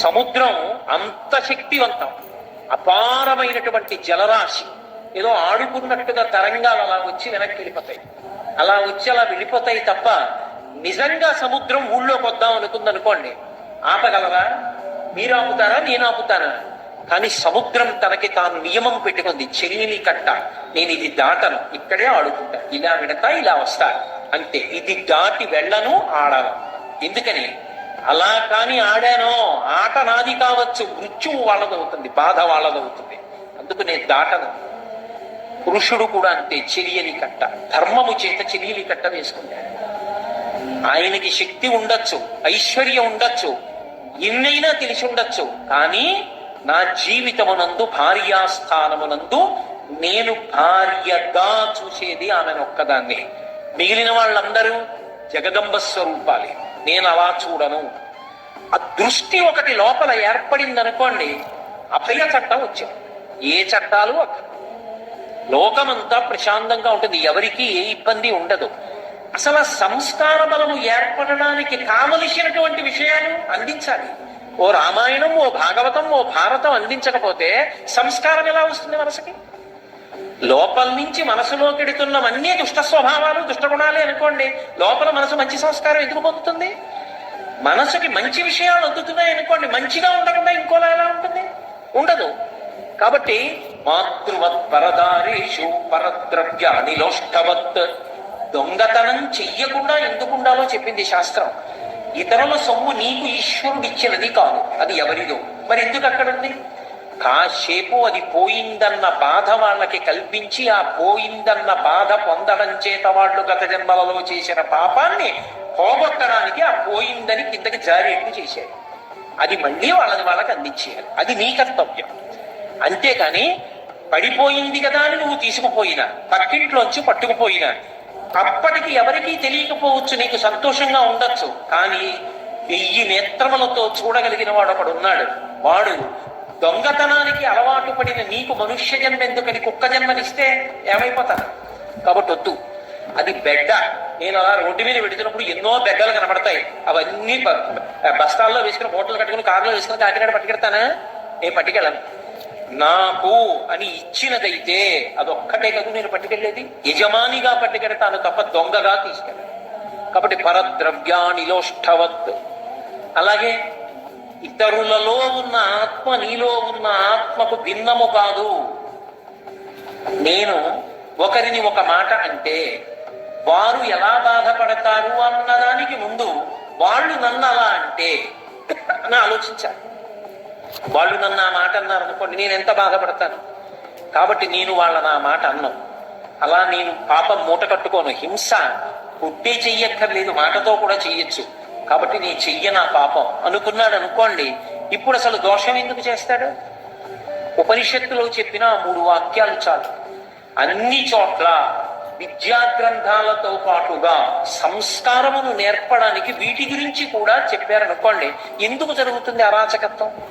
సముద్రం అంత శక్తివంతం అపారమైనటువంటి జలరాశి. ఏదో ఆడుకున్నట్టుగా తరంగాలు అలా వచ్చి వెనక్కి వెళ్ళిపోతాయి. అలా వచ్చి అలా వెళ్ళిపోతాయి తప్ప నిజంగా సముద్రం ఊళ్ళోకి వద్దాం అనుకుంది అనుకోండి ఆపగలరా? మీరు ఆపుతారా? నేను ఆపుతానా? కానీ సముద్రం తనకి తాను నియమం పెట్టుకుంది చెల్లిని కట్ట. నేను ఇది దాటను ఇక్కడే ఆడుకుంటా. ఇలా విడతా ఇలా వస్తా. అంతే. ఇది దాటి వెళ్ళను ఆడాలి ఎందుకని? అలా కానీ ఆడానో ఆట నాది కావచ్చు మృత్యువు వాళ్ళదవుతుంది బాధ వాళ్ళదవుతుంది అందుకు నేను దాటను. పురుషుడు కూడా అంతే చెలియని కట్ట. ధర్మము చేత చెలియని కట్ట వేసుకుంటాడు. ఆయనకి శక్తి ఉండొచ్చు ఐశ్వర్యం ఉండొచ్చు ఎన్నైనా తెలిసి ఉండొచ్చు. కానీ నా జీవితమునందు భార్యాస్థానమునందు నేను భార్యగా చూసేది ఆమెను ఒక్కదాన్ని మిగిలిన వాళ్ళందరూ జగదంబ స్వరూపాలే నేను అలా చూడను. ఆ దృష్టి ఒకటి లోపల ఏర్పడింది అనుకోండి అభయ చట్టం వచ్చింది. ఏ చట్టాలు అక్కడ. లోకమంతా ప్రశాంతంగా ఉంటుంది ఎవరికి ఏ ఇబ్బంది ఉండదు. అసలు ఆ సంస్కార బలము ఏర్పడడానికి కావలసినటువంటి విషయాలు అందించాలి. ఓ రామాయణం ఓ భాగవతం ఓ భారతం అందించకపోతే సంస్కారం ఎలా వస్తుంది మనసుకి? లోపల నుంచి మనసులోకి అన్ని దుష్ట స్వభావాలు దుష్ట గుణాలే అనుకోండి. లోపల మనసు మంచి సంస్కారం ఎందుకు పొందుతుంది? మనసుకి మంచి విషయాలు అందుతున్నాయి అనుకోండి. మంచిగా ఉండకుండా ఇంకోలా ఎలా ఉంటుంది? ఉండదు. కాబట్టి మాతృవత్ పరదారీషు పరద్రవ్య నిలోష్టవత్ దొంగతనం చెయ్యకుండా ఎందుకు ఉండాలో చెప్పింది శాస్త్రం. ఇతరుల సొమ్ము నీకు ఈశ్వరుడు ఇచ్చినది కాదు. అది ఎవరిదో. మరి ఎందుకు అక్కడ ఉంది కాసేపు అది పోయిందన్న బాధ వాళ్ళకి కల్పించి ఆ పోయిందన్న బాధ పొందడం చేత వాళ్ళు గత జన్మలలో చేసిన పాపాన్ని పోగొట్టడానికి ఆ పోయిందని కిందకి జారేట్లు చేశారు. అది మళ్ళీ వాళ్ళని వాళ్ళకి అందించేయాలి. అది నీ కర్తవ్యం. అంతేకాని పడిపోయింది కదా అని నువ్వు తీసుకుపోయినా పక్కింట్లోంచి పట్టుకుపోయినా అప్పటికి ఎవరికీ తెలియకపోవచ్చు నీకు సంతోషంగా ఉండొచ్చు. కానీ వెయ్యి నేత్రములతో చూడగలిగిన వాడు ఒకడు ఉన్నాడు. వాడు దొంగతనానికి అలవాటు పడిన నీకు మనుష్య జన్మ ఎందుకని కుక్క జన్మనిస్తే ఏమైపోతాను కాబట్టి వద్దు. అది బెడ్డ. నేను అలా రోడ్డు మీద పెడుతున్నప్పుడు ఎన్నో బెడ్డలు కనబడతాయి. అవన్నీ బస్తాల్లో వేసుకుని మూటలు కట్టుకుని కారులో వేసుకుని కాకినాడ పట్టుకెడతానా? నేను పట్టుకెళ్ళను. నాకు అని ఇచ్చినదైతే అదొక్కటే కదా నేను పట్టుకెళ్ళేది? యజమానిగా పట్టుకెడతాను తప్ప దొంగగా తీసుకెళ్ళను. కాబట్టి పరద్రవ్యానిలోష్టవత్ అలాగే ఇతరులలో ఉన్న ఆత్మ నీలో ఉన్న ఆత్మకు భిన్నము కాదు. నేను ఒకరిని ఒక మాట అంటే వారు ఎలా బాధపడతారు అన్నదానికి ముందు వాళ్ళు నన్ను అలా అంటే అని ఆలోచించాలి. వాళ్ళు నన్ను ఆ మాట అన్నారు అనుకోండి నేను ఎంత బాధపడతాను? కాబట్టి నేను వాళ్ళ నా మాట అన్నాను అలా నేను పాపం మూట కట్టుకోను హింస పుట్టి చెయ్యక్కర్లేదు మాటతో కూడా చెయ్యొచ్చు. కాబట్టి నీ చెయ్య నా పాపం అనుకున్నాడు అనుకోండి ఇప్పుడు అసలు దోషం ఎందుకు చేస్తాడు? ఉపనిషత్తులో చెప్పిన మూడు వాక్యాలు చాలు. అన్ని చోట్ల విద్యా గ్రంథాలతో పాటుగా సంస్కారమును నేర్పడానికి వీటి గురించి కూడా చెప్పారనుకోండి ఎందుకు జరుగుతుంది అరాచకత్వం?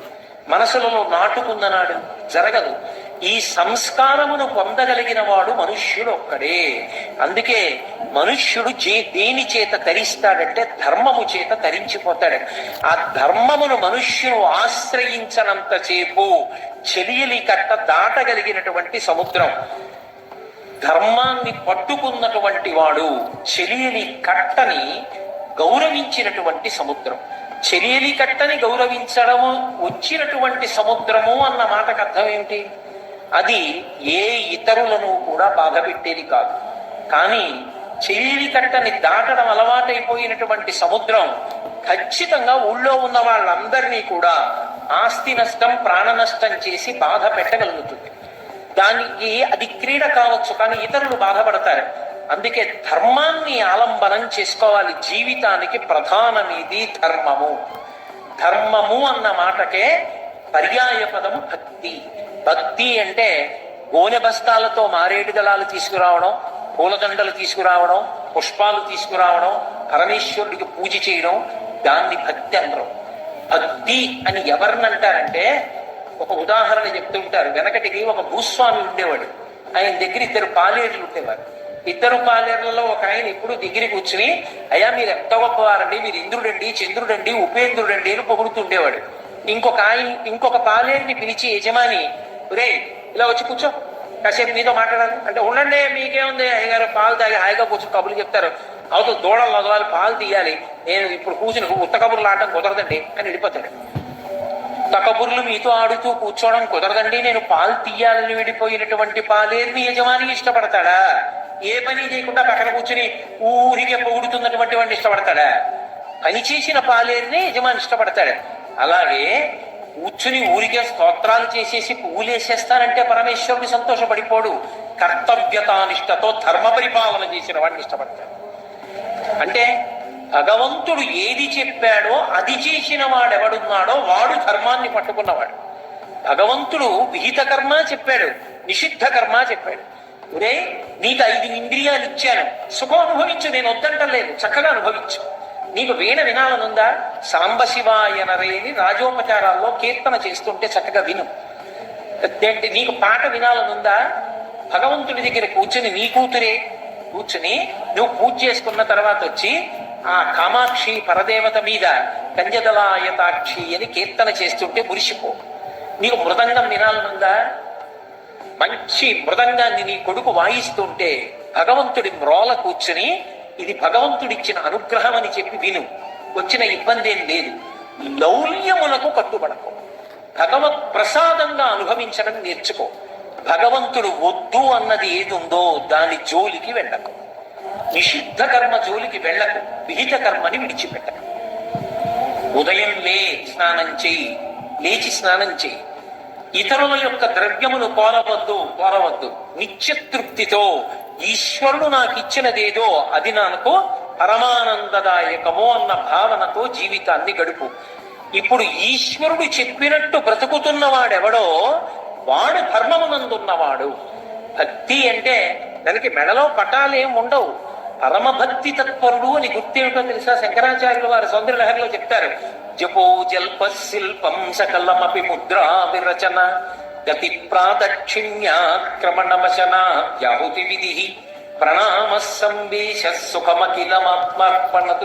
మనసులలో నాటుకుందనాడు జరగదు. ఈ సంస్కారమును పొందగలిగిన వాడు మనుష్యుడు ఒక్కడే అందుకే మనుష్యుడు జే దేని చేత తరిస్తాడంటే ధర్మము చేత తరించిపోతాడు. ఆ ధర్మమును మనుష్యుడు ఆశ్రయించనంత సేపు చెలియలి కట్ట దాటగలిగినటువంటి సముద్రం. ధర్మాన్ని పట్టుకున్నటువంటి వాడు చెలియలి కట్టని గౌరవించినటువంటి సముద్రం. చెలియలి కట్టని గౌరవించడము వచ్చినటువంటి సముద్రము అన్న మాటకు అర్థం ఏమిటి అది ఏ ఇతరులను కూడా బాధపెట్టేది కాదు. కానీ చెలియలి దాటడం అలవాటైపోయినటువంటి సముద్రం ఖచ్చితంగా ఊళ్ళో ఉన్న వాళ్ళందరినీ కూడా ఆస్తి నష్టం ప్రాణ నష్టం చేసి బాధ పెట్టగలుగుతుంది. దానికి అది క్రీడ కావచ్చు కానీ ఇతరులు బాధపడతారు. అందుకే ధర్మాన్ని ఆలంబనం చేసుకోవాలి. జీవితానికి ప్రధానమేది ధర్మము. ధర్మము అన్న మాటకే పర్యాయ పదము భక్తి. భక్తి అంటే గోనె బస్తాలతో మారేడు దళాలు తీసుకురావడం పూలదండలు తీసుకురావడం పుష్పాలు తీసుకురావడం పరమేశ్వరుడికి పూజ చేయడం దాన్ని భక్తి అనరు భక్తి అని ఎవరిని అంటారంటే ఒక ఉదాహరణ చెప్తుంటారు వెనకటికి ఒక భూస్వామి ఉండేవాడు. ఆయన దగ్గర ఇద్దరు పాలేరులు ఉండేవారు. ఇద్దరు పాలేరులలో ఒక ఆయన ఎప్పుడు దగ్గర కూర్చుని అయ్యా మీరు ఎంత గొప్పవారండి? మీరు ఇంద్రుడండి చంద్రుడండి ఉపేంద్రుడండి అని పొగుడుతుండేవాడు ఇంకొక ఆయన ఇంకొక పాలేరిని పిలిచి యజమాని రే ఇలా వచ్చి కూర్చో. కాసేపు మీతో మాట్లాడాలి. అంటే ఉండండి మీకేముంది అయ్యగారు పాలు తాగి హాయిగా కూర్చొని కబుర్లు చెప్తారు. అవతల దూడలు వదవాలి పాలు తీయాలి. నేను ఇప్పుడు కూర్చుని ఉత్త కబుర్లు ఆడటం కుదరదండి అని వెళ్ళిపోతాడు. తకబుర్లు మీతో ఆడుతూ కూర్చోవడం కుదరదండి. నేను పాలు తీయాలని విడిపోయినటువంటి పాలేరిని యజమాని ఇష్టపడతాడా? ఏ పని చేయకుండా పక్కన కూర్చుని ఊరికే పొగుడుతున్నటువంటి వాడిని ఇష్టపడతాడా? పని చేసిన పాలేరిని యజమాని ఇష్టపడతాడు. అలాగే కూర్చుని ఊరికే స్తోత్రాలు చేసేసి పూలేసేస్తానంటే పరమేశ్వరుడు సంతోషపడిపోడు. కర్తవ్యతానిష్టతో ధర్మ పరిపాలన చేసిన వాడిని ఇష్టపడతాడు. అంటే భగవంతుడు ఏది చెప్పాడో అది చేసిన వాడెవడున్నాడో వాడు ధర్మాన్ని పట్టుకున్నవాడు. భగవంతుడు విహిత కర్మ చెప్పాడు నిషిద్ధ కర్మ చెప్పాడు. ఒరే నీకు ఐదు ఇంద్రియాలు ఇచ్చాను. సుఖం అనుభవించు నేను వద్దంటలేదు. చక్కగా అనుభవించు. నీకు వీణ వినాలనుందా? సాంబశివాయనరేని రాజోపచారాల్లో కీర్తన చేస్తుంటే చక్కగా విను. నీకు పాట వినాలనుందా? భగవంతుడి దగ్గర కూర్చుని నీ కూతురే కూర్చుని నువ్వు పూజ చేసుకున్న తర్వాత వచ్చి ఆ కామాక్షి పరదేవత మీద కంజదలాయతాక్షి అని కీర్తన చేస్తుంటే మురిసిపో. నీకు మృదంగం వినాలనుందా? మంచి మృదంగాన్ని నీ కొడుకు వాయిస్తుంటే భగవంతుడి మ్రోల కూర్చుని ఇది భగవంతుడిచ్చిన అనుగ్రహం అని చెప్పి విను. వచ్చిన ఇబ్బంది ఏం లేదు. లౌల్యములకు కట్టుబడకు. భగవత్ ప్రసాదంగా అనుభవించడం నేర్చుకో. భగవంతుడు వద్దు అన్నది ఏది ఉందో దాని జోలికి వెళ్ళకు. నిషిద్ధ కర్మ జోలికి వెళ్ళకు. విహిత కర్మని విడిచిపెట్టకు. ఉదయం లే స్నానం చేయి. లేచి స్నానం చేయి. ఇతరుల యొక్క ద్రవ్యమును కోరవద్దు కోరవద్దు నిత్య తృప్తితో ఈశ్వరుడు నాకు ఇచ్చినదేదో అది నాకు పరమానందదాయకమో అన్న భావనతో జీవితాన్ని గడుపు. ఇప్పుడు ఈశ్వరుడు చెప్పినట్టు బ్రతుకుతున్న వాడెవడో వాడు ధర్మమునందున్నవాడు. భక్తి అంటే దానికి మెడలో పటాలేం ఉండవు. పరమభక్తి తత్పరుడు అని గుర్తేమిటో తెలుసా? శంకరాచార్యులు వారి సౌందర్యలహరిలో చెప్తారు. జపో జల్ప శిల్పం సకలమపి ముద్రా విరచన గతి ప్రాదక్షిణ్యాక్రమణమశనాహుతి విధి ప్రణామ సంవేశ సుఖమఖిలమాత్మార్పణ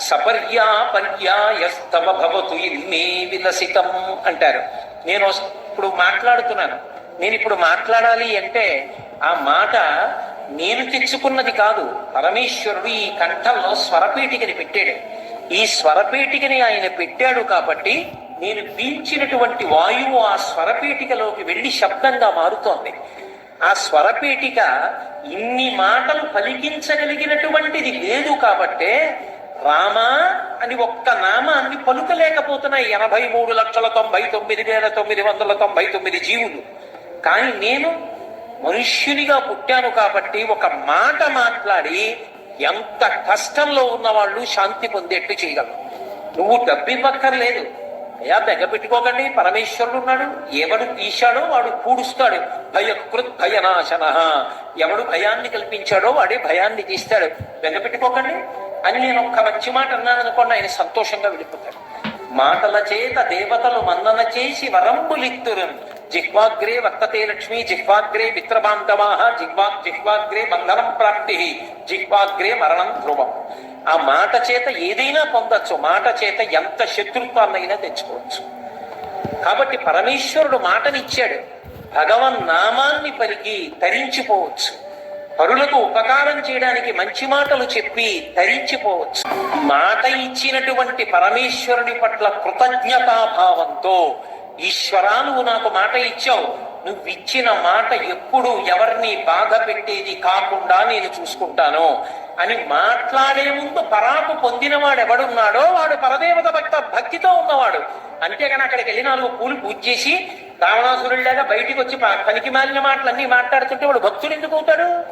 సపర్యా పర్యాయస్తవ భవతు ఇన్మే విలసితం అంటారు. నేను ఇప్పుడు మాట్లాడుతున్నాను. నేను ఇప్పుడు మాట్లాడాలి అంటే ఆ మాట నేను తెచ్చుకున్నది కాదు. పరమేశ్వరుడు ఈ కంఠంలో స్వరపీటికని పెట్టాడు. ఈ స్వరపేటికని ఆయన పెట్టాడు కాబట్టి నేను పీల్చినటువంటి వాయువు ఆ స్వరపేటికలోకి వెళ్ళి శబ్దంగా మారుతోంది. ఆ స్వరపేటిక ఇన్ని మాటలు పలికించగలిగినటువంటిది లేదు కాబట్టే రామా అని ఒక్క నామాన్ని పలుకలేకపోతున్నాయి ఎనభై మూడు లక్షల తొంభై తొమ్మిది వేల తొమ్మిది వందల తొంభై తొమ్మిది జీవులు. కానీ నేను మనుష్యునిగా పుట్టాను కాబట్టి ఒక మాట మాట్లాడి ఎంత కష్టంలో ఉన్న వాళ్ళు శాంతి పొందేట్టు చేయగలరు? నువ్వు డబ్బివ్వక్కర్లేదు. అయ్యా బెగ పెట్టుకోకండి. పరమేశ్వరుడు ఉన్నాడు. ఎవడు తీశాడో వాడు పూడుస్తాడు భయకృత్ భయనాశన. ఎవడు భయాన్ని కల్పించాడో వాడే భయాన్ని తీస్తాడు. బెగ పెట్టుకోకండి. అని నేను ఒక్క మంచి మాట అన్నాను అనుకోండి ఆయన సంతోషంగా వెళ్ళిపోతాడు మాటల చేత దేవతలు మన్నన చేసి వరంబులిత్తురు. జిహ్వాగ్రే వర్తతే లక్ష్మి జిహ్వాగ్రే మిత్రబాంధవాహ జిహ్వా జిహ్వాగ్రే బంధనం ప్రాప్తి జిహ్వాగ్రే మరణం ధ్రువం. ఆ మాట చేత ఏదైనా పొందొచ్చు మాట చేత ఎంత శత్రుత్వాన్నైనా తెచ్చుకోవచ్చు. కాబట్టి పరమేశ్వరుడు మాటనిచ్చాడు. భగవన్ నామాన్ని పలికి తరించిపోవచ్చు. పరులకు ఉపకారం చేయడానికి మంచి మాటలు చెప్పి తరించిపోవచ్చు. మాట ఇచ్చినటువంటి పరమేశ్వరుని పట్ల కృతజ్ఞతాభావంతో ఈశ్వరా నువ్వు నాకు మాట ఇచ్చావు. నువ్వు ఇచ్చిన మాట ఎప్పుడు ఎవరిని బాధ పెట్టేది కాకుండా నేను చూసుకుంటాను అని మాట్లాడే ముందు పరాకు పొందినవాడు ఎవడున్నాడో వాడు పరదేవత భక్త భక్తితో ఉన్నవాడు. అంతేగాని అక్కడికి వెళ్ళి నాలుగు పూలు పూజ చేసి రావణాసురుడిలాగా బయటికి వచ్చి పనికి మాలిన మాటలన్నీ మాట్లాడుతుంటే వాడు భక్తుడు ఎందుకు అవుతాడు?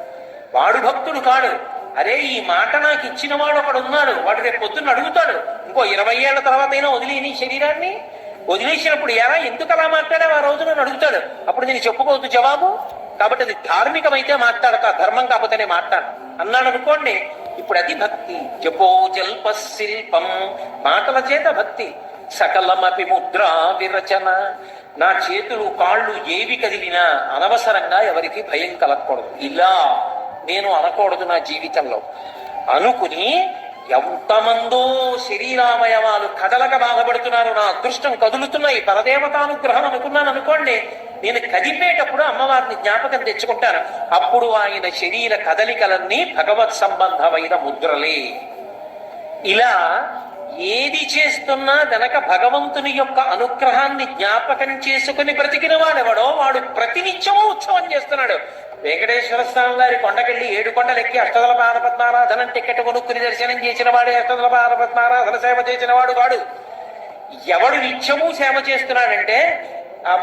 వాడు భక్తుడు కాడు. అరే ఈ మాట నాకు ఇచ్చిన వాడు ఒకడు ఉన్నాడు. వాడు రేపు పొద్దున్న అడుగుతాడు. ఇంకో ఇరవై ఏళ్ళ తర్వాత అయినా వదిలేని శరీరాన్ని వదిలేసినప్పుడు ఎలా ఎందుకు అలా మాట్లాడావు? ఆ రోజు నన్ను అడుగుతాడు. అప్పుడు నేను చెప్పుకోవద్దు జవాబు. కాబట్టి అది ధార్మికమైతే మాట్లాడక ధర్మం కాకపోతేనే మాట్లాడు. అన్నాడు అనుకోండి ఇప్పుడు అది భక్తి. జపో జల్ప శిల్పం మాటల చేత భక్తి. సకలమపి ముద్రా విరచన. నా చేతులు కాళ్ళు ఏవి కదిలినా అనవసరంగా ఎవరికి భయం కలగకూడదు. ఇలా నేను అనకూడదు నా జీవితంలో. అనుకుని ఎంతమందో శరీరావయవాలు కదలక బాధపడుతున్నారు. నా అదృష్టం కదులుతున్నాయి పరదేవతానుగ్రహం అనుకున్నాను అనుకోండి. నేను కదిపేటప్పుడు అమ్మవారిని జ్ఞాపకం తెచ్చుకుంటాను. అప్పుడు ఆయన శరీర కదలికలన్నీ భగవత్ సంబంధమైన ముద్రలే. ఇలా ఏది చేస్తున్నా గనక భగవంతుని యొక్క అనుగ్రహాన్ని జ్ఞాపకం చేసుకుని బ్రతికిన వాడెవడో వాడు ప్రతినిత్యము ఉత్సవం చేస్తున్నాడు. వెంకటేశ్వర స్వామి వారి కొండకెళ్ళి ఏడు కొండలెక్కి అష్టదల పాదపద్మారాధనం టికెట్ కొనుక్కుని దర్శనం చేసిన వాడే అష్టదల పాదపద్మారాధన సేవ చేసిన వాడు వాడు ఎవడు నిత్యము సేవ చేస్తున్నాడంటే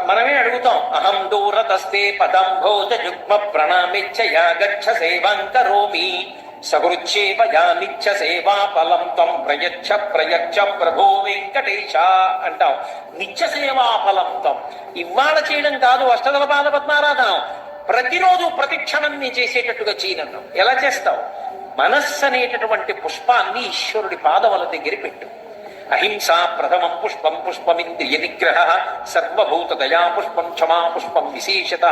మనమే అడుగుతాం అహం దూరతస్తే పదం భోజ యుగ్మ ప్రణామిచ్చయా గచ్చ సేవం కరోమి. సగృచ్చేవ యానిచ్చ సేవా ఫలం తం ప్రయచ్చ ప్రయచ్చ ప్రభో వెంకటేశ అంటాం. నిత్య సేవా ఫలం తం ఇవాళ చేయడం కాదు అష్టదల పాద పద్మారాధనం. ప్రతిరోజు ప్రతిక్షణం నీ చేసేటట్టుగా చేయనన్నాం. ఎలా చేస్తావు? మనస్సు అనేటటువంటి పుష్పాన్ని ఈశ్వరుడి పాదముల దగ్గర పెట్టు. అహింసా ప్రథమం పుష్పం పుష్పమింద్రియ నిగ్రహ సర్వభూత దయా పుష్పం క్షమా పుష్పం విశేషత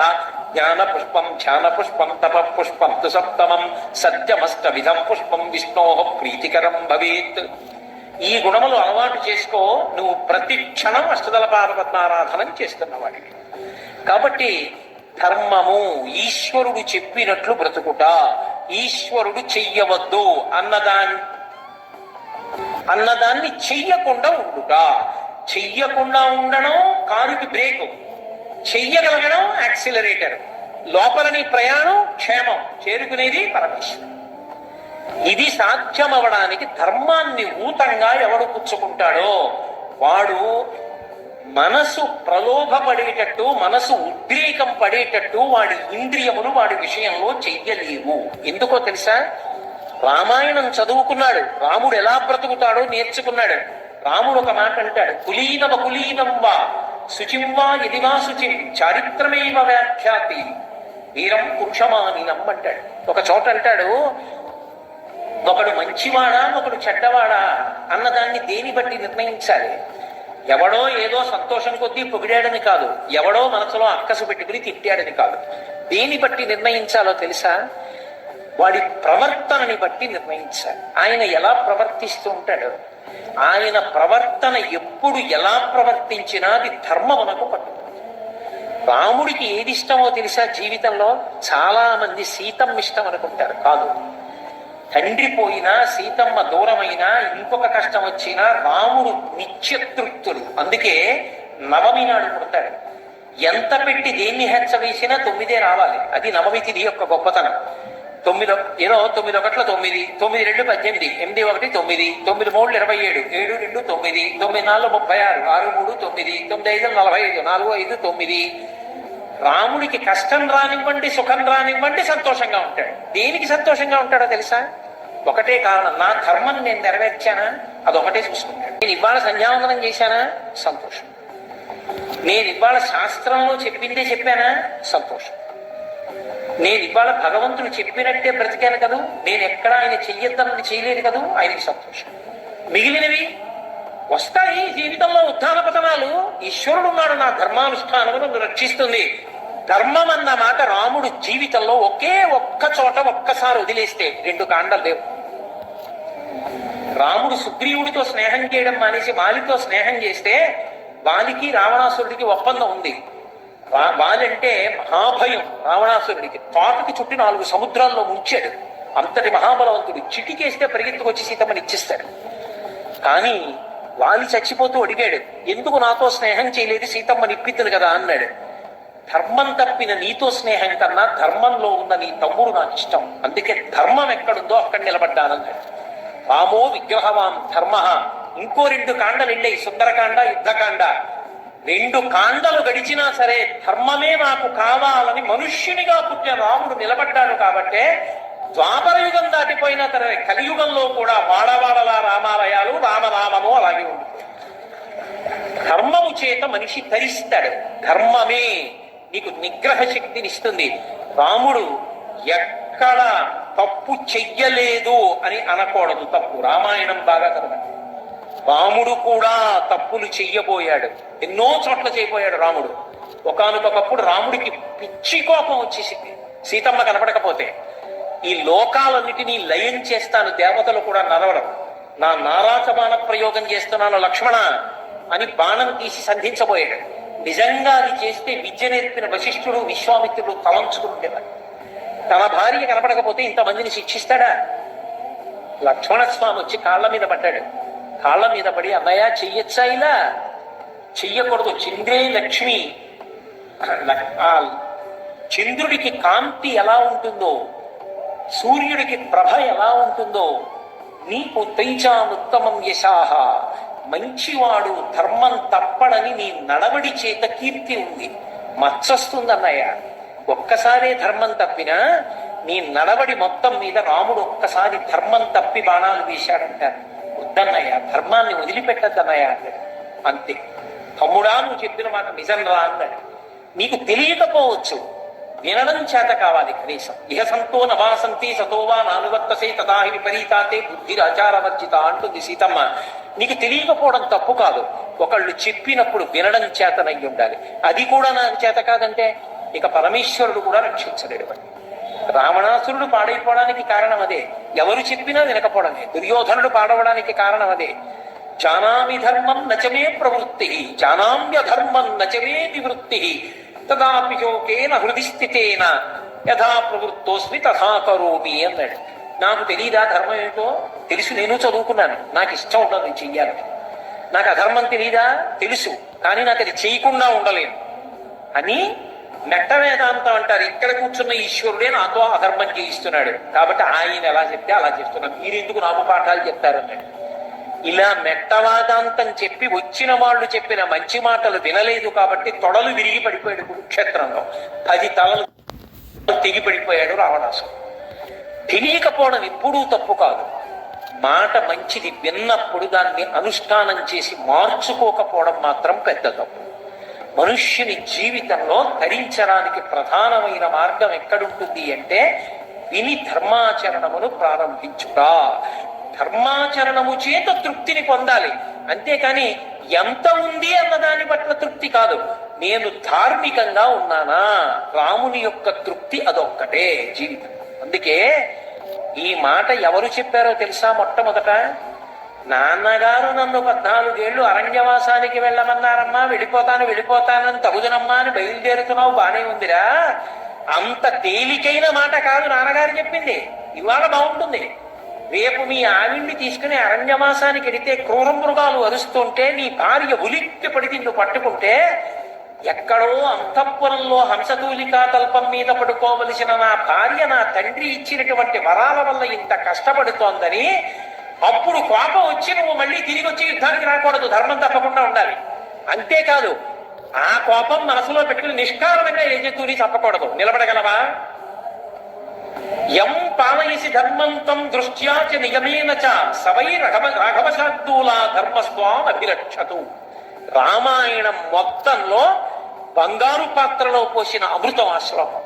జ్ఞాన పుష్పం ధ్యాన పుష్పం తప పుష్పం తు సప్తమం సత్యమష్టవిధం పుష్పం విష్ణో ప్రీతికరం భవేత్ ఈ గుణములు అలవాటు చేసుకో నువ్వు ప్రతి క్షణం అష్టదల పాదపద్మారాధనం చేస్తున్నవాడివి కాబట్టి ధర్మము ఈశ్వరుడు చెప్పినట్లు బ్రతుకుట ఈశ్వరుడు చెయ్యవద్దు అన్నదాన్ని అన్నదాన్ని చెయ్యకుండా ఉండుట. చెయ్యకుండా ఉండడం కారుకి బ్రేకు. చెయ్యగలగడం యాక్సిలరేటర్. లోపల నీ ప్రయాణం క్షేమం. చేరుకునేది పరమేశ్వరం ఇది సాధ్యమవడానికి ధర్మాన్ని ఊతంగా ఎవడు పుచ్చుకుంటాడో వాడు మనసు ప్రలోభపడేటట్టు మనసు ఉద్రేకం పడేటట్టు వాడి ఇంద్రియములు వాడి విషయంలో చెయ్యలేవు. ఎందుకో తెలుసా? రామాయణం చదువుకున్నాడు. రాముడు ఎలా బ్రతుకుతాడో నేర్చుకున్నాడు. రాముడు ఒక మాట అంటాడు కులీనవ కులీనం వా శుచిం వా ఇది వా శుచిం చారిత్రమేవ వ్యాఖ్యాతి. వీరం పురుషమానినం అంటాడు ఒక చోట అంటాడు ఒకడు మంచివాడా ఒకడు చెడ్డవాడా అన్నదాన్ని దేని బట్టి నిర్ణయించాలి? ఎవడో ఏదో సంతోషం కొద్దీ పొగిడాడని కాదు ఎవడో మనసులో అక్కసు పెట్టుకుని తిట్టాడని కాదు. దేని బట్టి నిర్ణయించాలో తెలుసా? వాడి ప్రవర్తనని బట్టి నిర్ణయించాలి. ఆయన ఎలా ప్రవర్తిస్తూ ఉంటాడు? ఆయన ప్రవర్తన ఎప్పుడు ఎలా ప్రవర్తించినా అది ధర్మమునకు పట్టుకుంది రాముడికి ఏది ఇష్టమో తెలుసా జీవితంలో? చాలా మంది సీతమ్మ ఇష్టం అనుకుంటారు. కాదు. తండ్రి పోయినా సీతమ్మ దూరమైనా ఇంకొక కష్టం వచ్చినా రాముడు నిత్యతృప్తుడు. అందుకే నవమి నాడు పుడతాడు. ఎంత పెట్టి దేన్ని హెచ్చవేసినా తొమ్మిదే రావాలి. అది నవమి తిథి యొక్క గొప్పతనం. తొమ్మిది ఏదో తొమ్మిది ఒకట్ల తొమ్మిది తొమ్మిది రెండు పద్దెనిమిది ఎనిమిది ఒకటి తొమ్మిది తొమ్మిది మూడు ఇరవై ఏడు ఏడు రెండు తొమ్మిది తొమ్మిది నాలుగు ముప్పై ఆరు ఆరు మూడు తొమ్మిది తొమ్మిది ఐదు నలభై ఐదు నాలుగు ఐదు తొమ్మిది. రాముడికి కష్టం రానివ్వండి సుఖం రానివ్వండి సంతోషంగా ఉంటాడు. దేనికి సంతోషంగా ఉంటాడో తెలుసా? ఒకటే కారణం నా ధర్మం నేను నెరవేర్చానా? అదొకటే చూసుకుంటాడు. నేను ఇవాళ సంధ్యావందనం చేశానా? సంతోషం. నేను ఇవాళ శాస్త్రంలో చెప్పిందే చెప్పానా? సంతోషం. నేను ఇవాళ భగవంతుడు చెప్పినట్టే బ్రతికాను కదూ. నేను ఎక్కడ ఆయన చెయ్యొద్దని చేయలేదు కదూ. ఆయనకి సంతోషం. మిగిలినవి వస్తాయి జీవితంలో ఉత్థాన పతనాలు ఈశ్వరుడు ఉన్నాడు నా ధర్మానుష్ఠానము నన్ను రక్షిస్తుంది. ధర్మం అన్న మాట రాముడు జీవితంలో ఒకే ఒక్క చోట ఒక్కసారి వదిలేస్తే రెండు కాండలు లేవు. రాముడు సుగ్రీవుడితో స్నేహం చేయడం మానేసి వాలితో స్నేహం చేస్తే వాలికి రావణాసురుడికి ఒప్పందం ఉంది. వాలంటే మహాభయం. రావణాసురుడికి తోటకి చుట్టి నాలుగు సముద్రాల్లో ముంచాడు. అంతటి మహాబలవంతుడు చిటికేస్తే పరిగెత్తుకొచ్చి సీతమ్మని ఇచ్చిస్తాడు. కానీ వాలి చచ్చిపోతూ అడిగాడు ఎందుకు నాతో స్నేహం చేయలేదు? సీతమ్మ నిప్పిద్దును కదా అన్నాడు. ధర్మం తప్పిన నీతో స్నేహం కన్నా ధర్మంలో ఉన్న నీ తమ్ముడు నాకు ఇష్టం. అందుకే ధర్మం ఎక్కడుందో అక్కడ నిలబడ్డానన్నాడు. రామో విగ్రహవాన్ ధర్మ. ఇంకో రెండు కాండలు వెళ్ళాయి సుందరకాండ యుద్ధకాండ. రెండు కాండలు గడిచినా సరే ధర్మమే నాకు కావాలని మనుష్యునిగా పుట్టిన రాముడు నిలబడ్డాడు కాబట్టే ద్వాపర యుగం దాటిపోయిన తర కలియుగంలో కూడా వాడవాడలా రామాలయాలు రామనామము అలాగే ఉంది ధర్మము చేత మనిషి ధరిస్తాడు ధర్మమే నీకు నిగ్రహ శక్తిని ఇస్తుంది. రాముడు ఎక్కడ తప్పు చెయ్యలేదు అని అనకూడదు. తప్పు రామాయణం బాగా చదవండి రాముడు కూడా తప్పులు చెయ్యబోయాడు. ఎన్నో చోట్ల చేయబోయాడు రాముడు. ఒకనకొకప్పుడు రాముడికి పిచ్చి కోపం వచ్చేసింది. సీతమ్మ కనపడకపోతే ఈ లోకాలన్నిటినీ లయం చేస్తాను దేవతలు కూడా నరవడం నా నారాచ బాణ ప్రయోగం చేస్తున్నాను లక్ష్మణ అని బాణం తీసి సంధించబోయాడు. నిజంగా అది చేస్తే విద్య నేర్పిన వశిష్ఠుడు విశ్వామిత్రుడు తలంచుకుంటేవాడు తన భార్య కనపడకపోతే ఇంతమందిని శిక్షిస్తాడా? లక్ష్మణస్వామి వచ్చి కాళ్ళ మీద పడ్డాడు. కాళ్ళ మీద పడి అన్నయ్య చెయ్యొచ్చా ఇలా చెయ్యకూడదు చంద్రే లక్ష్మి. చంద్రుడికి కాంతి ఎలా ఉంటుందో సూర్యుడికి ప్రభ ఎలా ఉంటుందో నీకు తైజానుత్తమం యశాహ. మంచివాడు ధర్మం తప్పడని నీ నడవడి చేత కీర్తి ఉంది. మచ్చస్తుందన్నయ్య ఒక్కసారే ధర్మం తప్పినా నీ నడవడి మొత్తం మీద రాముడు ఒక్కసారి ధర్మం తప్పి బాణాలు వేశాడంటారు. వద్దన్నయ్య ధర్మాన్ని వదిలిపెట్టద్దన్నయ్య అంతే. తమ్ముడా నువ్వు చెప్పిన మాట నిజం రా అన్నాడు. నీకు తెలియకపోవచ్చు వినడం చేత కావాలి కనీసం. ఇహ సంతో నవాసంతి సతోవా నానువర్తసే తదాహి విపరీతాతే బుద్ధి ఆచారవర్జిత అంటుంది సీతమ్మ. నీకు తెలియకపోవడం తప్పు కాదు. ఒకళ్ళు చెప్పినప్పుడు వినడం చేతనయ్యి ఉండాలి. అది కూడా నాకు చేత కాదంటే ఇక పరమేశ్వరుడు కూడా రక్షించలేడు వాడిని. రావణాసురుడు పాడైపోవడానికి కారణం అదే. ఎవరు చెప్పినా వినకపోవడమే. దుర్యోధనుడు పాడవడానికి కారణం అదే. జానామి ధర్మం నచమే ప్రవృత్తి జానామ్య ధర్మం నచమే నివృత్తి తదాపి శోకేన హృది స్థితేన యథా ప్రవృత్తోస్మి తథా కరోమి అన్నాడు. నాకు తెలియదా ధర్మం ఏమిటో? తెలుసు నేను చదువుకున్నాను. నాకు ఇష్టం ఉండదు ఇది చెయ్యాలని నాకు అధర్మం తెలీదా? తెలుసు. కానీ నాకు అది చేయకుండా ఉండలేను. అని మెట్ట వేదాంతం అంటారు. ఇక్కడ కూర్చున్న ఈశ్వరుడే నాతో అధర్మం చేయిస్తున్నాడు. కాబట్టి ఆయన ఎలా చెప్తే అలా చేస్తున్నాను మీరు ఎందుకు నాకు పాఠాలు చెప్తారన్నాడు. ఇలా మెట్టవాదాంతం చెప్పి వచ్చిన వాళ్ళు చెప్పిన మంచి మాటలు వినలేదు కాబట్టి తొడలు విరిగి పడిపోయాడు కురుక్షేత్రంలో. పది తలలు తెగి పడిపోయాడు రావణాసు తెలియకపోవడం ఎప్పుడూ తప్పు కాదు. మాట మంచిది విన్నప్పుడు దాన్ని అనుష్ఠానం చేసి మార్చుకోకపోవడం మాత్రం పెద్ద తప్పు. మనుష్యుని జీవితంలో ధరించడానికి ప్రధానమైన మార్గం ఎక్కడుంటుంది అంటే విని ధర్మాచరణమును ప్రారంభించుట. ధర్మాచరణము చేత తృప్తిని పొందాలి. అంతేకాని ఎంత ఉంది అన్న దాని పట్ల తృప్తి కాదు. నేను ధార్మికంగా ఉన్నానా? రాముని యొక్క తృప్తి అదొక్కటే జీవితం అందుకే ఈ మాట ఎవరు చెప్పారో తెలుసా మొట్టమొదట? నాన్నగారు నన్ను పద్నాలుగేళ్ళు అరణ్యవాసానికి వెళ్ళమన్నారమ్మా. వెళ్ళిపోతాను వెళ్ళిపోతానని తగుదనమ్మా అని బయలుదేరుతున్నావు. బానే ఉందిరా. అంత తేలికైన మాట కాదు నాన్నగారు చెప్పింది. ఇవాళ బాగుంటుంది. రేపు మీ ఆవిడ్ని తీసుకుని అరణ్యవాసానికి వెడితే క్రూర మృగాలు అరుస్తుంటే నీ భార్య ఉలిక్కి పడి నిన్ను పట్టుకుంటే ఎక్కడో అంతఃపురంలో హంసతూలికా తల్పం మీద పడుకోవలసిన నా భార్య నా తండ్రి ఇచ్చినటువంటి వరాల వల్ల ఇంత కష్టపడుతోందని అప్పుడు కోపం వచ్చి నువ్వు మళ్ళీ తిరిగి వచ్చి యుద్ధానికి రాకూడదు. ధర్మం తప్పకుండా ఉండాలి. అంతేకాదు ఆ కోపం మనసులో పెట్టుకుని నిష్కారణంగా యజతుని చెప్పకూడదు నిలబడగలవా? ఎం పాలయసి ధర్మంతం దృష్ట్యా చ నియమేన చ సవై రఘవ రాఘవశార్దూలా ధర్మస్వాం అభిరక్షతు. రామాయణం మొత్తంలో బంగారు పాత్రలో పోసిన అమృతం ఆ శ్లోకం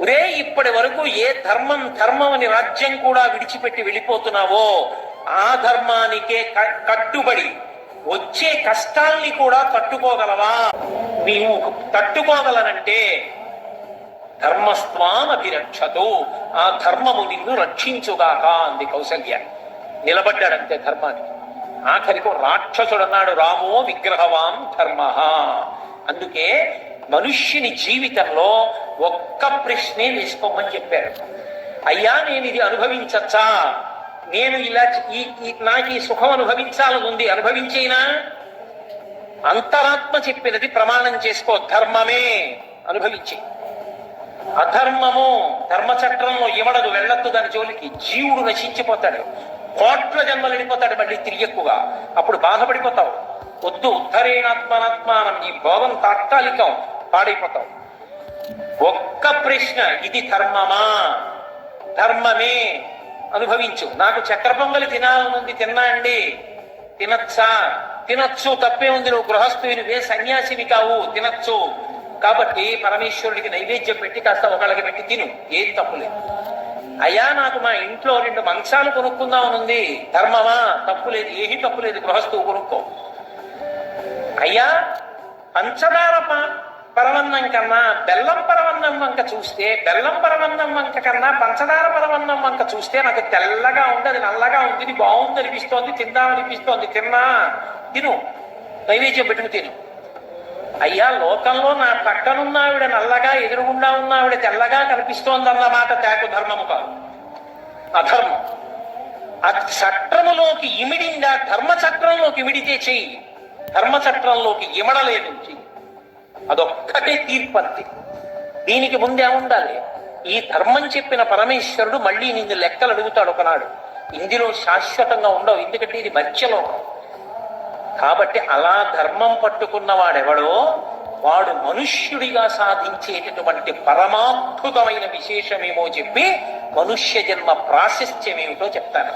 ఒరే ఇప్పటి వరకు ఏ ధర్మం ధర్మం అని రాజ్యం కూడా విడిచిపెట్టి వెళ్ళిపోతున్నావో ఆ ధర్మానికే క- కట్టుబడి వచ్చే కష్టాల్ని కూడా తట్టుకోగలవా? నీవు తట్టుకోగలనంటే ధర్మస్వాం అభిరక్షతు ఆ ధర్మము నిన్ను రక్షించుగాక అంది కౌసల్య. నిలబడ్డాడంతే ధర్మానికి. ఆఖరికి ఓ రాక్షసుడు అన్నాడు రామో విగ్రహవాం ధర్మ. అందుకే మనుష్యుని జీవితంలో ఒక్క ప్రశ్నే వేసుకోమని చెప్పారు. అయ్యా నేను ఇది అనుభవించచ్చా? నేను ఇలా ఈ నాకు ఈ సుఖం అనుభవించాలని ఉంది అనుభవించేనా? అంతరాత్మ చెప్పినది ప్రమాణం చేసుకో ధర్మమే అనుభవించి. అధర్మము ధర్మచక్రంలో ఇవ్వడదు వెళ్ళొద్దు దాని జోలికి. జీవుడు నశించిపోతాడు. కోట్ల జన్మలు వెళ్ళిపోతాడు మళ్ళీ తిరిగి ఎక్కువగా అప్పుడు బాధపడిపోతావు. వద్దు ఉద్ధరేణాత్మనాత్మానం ఈ భోగం తాత్కాలికం పాడైపోతావు. ఒక్క ప్రశ్న ఇది ధర్మమా? ధర్మమే. అనుభవించు. నాకు చక్ర పొంగలి తినాలనుంది తిన్నా అండి. తినచ్చా? తినచ్చు తప్పే ఉంది. నువ్వు గృహస్థుని వే సన్యాసిని కావు? తినచ్చు. కాబట్టి పరమేశ్వరుడికి నైవేద్యం పెట్టి కాస్త ఒకళ్ళకి పెట్టి తిను. ఏం తప్పులేదు అయ్యా నాకు మా ఇంట్లో రెండు మంచాలు కొనుక్కుందామనుంది. ధర్మమా? తప్పులేదు ఏమీ తప్పులేదు గృహస్థువు కొనుక్కో. అయ్యా పంచదార పరవన్నం కన్నా బెల్లం పరవన్నం వంక చూస్తే బెల్లం పరవన్నం వంక కన్నా పంచదార పరవన్నం వంక చూస్తే నాకు తెల్లగా ఉంది అది నల్లగా ఉంది ఇది బాగుంది అనిపిస్తోంది తిందామనిపిస్తోంది తిన్నా తిను. నైవేద్యం పెట్టుకు తిను. అయ్యా లోకంలో నా పక్కనున్న ఆవిడ నల్లగా ఎదురుగుండా ఉన్న ఆవిడ తెల్లగా కనిపిస్తోందన్నమాట తేకు ధర్మము కాదు. అధర్మం. ఆ చట్రములోకి ఇమిడిందా ధర్మచట్రంలోకి ఇమిడితే చెయ్యి. ధర్మచట్రంలోకి ఇమడలేదు చెయ్యి. అదొక్కటే తీర్పు అంతే దీనికి ముందే ఉండాలి. ఈ ధర్మం చెప్పిన పరమేశ్వరుడు మళ్ళీ నిన్ను లెక్కలు అడుగుతాడు ఒకనాడు. ఇందులో శాశ్వతంగా ఉండవు ఎందుకంటే ఇది మధ్యలోకం. కాబట్టి అలా ధర్మం పట్టుకున్న వాడెవడో వాడు మనుష్యుడిగా సాధించేటటువంటి పరమాద్భుతమైన విశేషమేమో చెప్పి మనుష్య జన్మ ప్రాశస్త్యమేమిటో చెప్తాను.